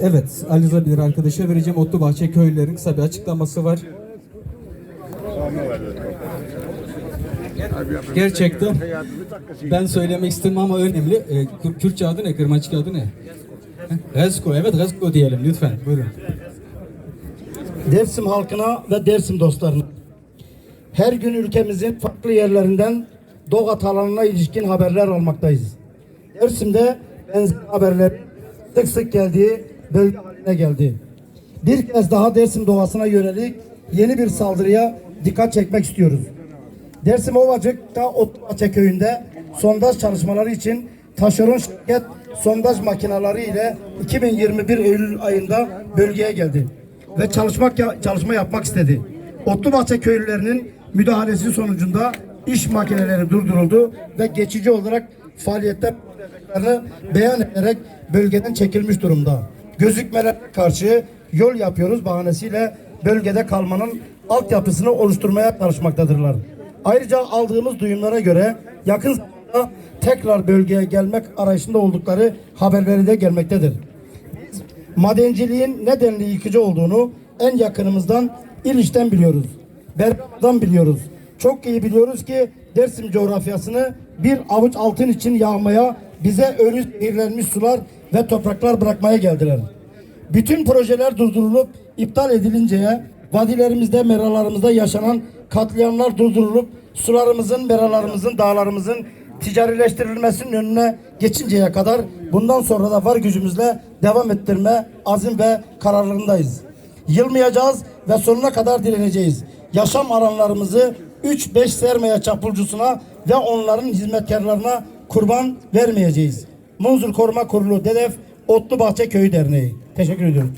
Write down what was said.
Evet, Ali Rıza arkadaşa vereceğim. Otlu Bahçe köylülerin kısa bir açıklaması var. Gerçekten ben söylemek istemem ama önemli. Ee, Kür- Kürtçe adı ne? Kırmaçık adı ne? Rezko, evet Rezko diyelim lütfen. Buyurun. Dersim halkına ve Dersim dostlarına. Her gün ülkemizin farklı yerlerinden Dogat alanına ilişkin haberler almaktayız. Dersim'de benzer haberler sık sık geldiği bölge haline geldi. Bir kez daha Dersim doğasına yönelik yeni bir saldırıya dikkat çekmek istiyoruz. Dersim Ovacık'ta Otlubaşe köyünde sondaj çalışmaları için taşeron şirket sondaj makineleri ile 2021 Eylül ayında bölgeye geldi ve çalışmak çalışma yapmak istedi. Otlubahçe köylülerinin müdahalesi sonucunda iş makineleri durduruldu ve geçici olarak faaliyette beyan ederek bölgeden çekilmiş durumda. Gözükmelere karşı yol yapıyoruz bahanesiyle bölgede kalmanın altyapısını oluşturmaya çalışmaktadırlar. Ayrıca aldığımız duyumlara göre yakın zamanda tekrar bölgeye gelmek arayışında oldukları haberleri de gelmektedir. Biz madenciliğin nedenli yıkıcı olduğunu en yakınımızdan İliç'ten biliyoruz. Bergama'dan biliyoruz. Çok iyi biliyoruz ki Dersim coğrafyasını bir avuç altın için yağmaya, bize ölü zehirlenmiş sular ve topraklar bırakmaya geldiler. Bütün projeler durdurulup iptal edilinceye, vadilerimizde, meralarımızda yaşanan katliamlar durdurulup sularımızın, meralarımızın, dağlarımızın ticarileştirilmesinin önüne geçinceye kadar bundan sonra da var gücümüzle devam ettirme azim ve kararlılığındayız. Yılmayacağız ve sonuna kadar direneceğiz. Yaşam alanlarımızı 3-5 sermaye çapulcusuna ve onların hizmetkarlarına kurban vermeyeceğiz. Munzur Koruma Kurulu Dedef Otlu Bahçe Köyü Derneği. Teşekkür ediyorum.